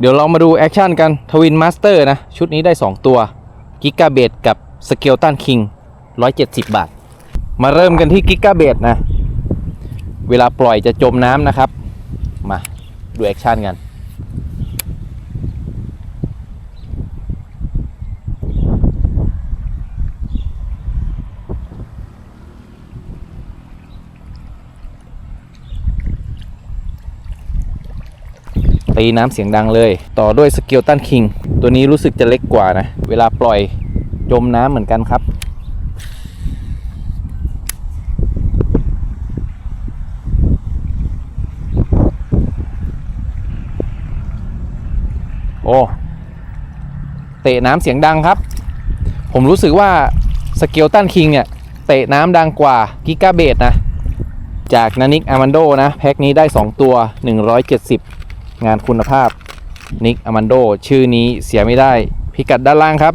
เดี๋ยวเรามาดูแอคชั่นกันทวินมาสเตอร์นะ ชุดนี้ได้ 2 ตัวกิกาเบดกับสเกลตันคิง170 บาท มาเริ่มกันที่กิกาเบดนะ เวลาปล่อยจะจมน้ำนะครับ มาดูแอคชั่นกัน ตีน้ำเสียงดังเลย ต่อด้วยสเกลตันคิงตัวนี้รู้สึกจะเล็กกว่านะ เวลาปล่อยจมน้ำเหมือนกันครับโอ้เตะน้ำเสียงดังครับ ผมรู้สึกว่าสเกลตันคิงเนี่ย เตะน้ำดังกว่ากิกาเบดนะ จากนานิกอามันโดนะ แพ็คนี้ได้ 2 ตัว 170 งานคุณภาพนิกอแมันโดชื่อนี้เสียไม่ได้ พิกัดด้านล่างครับ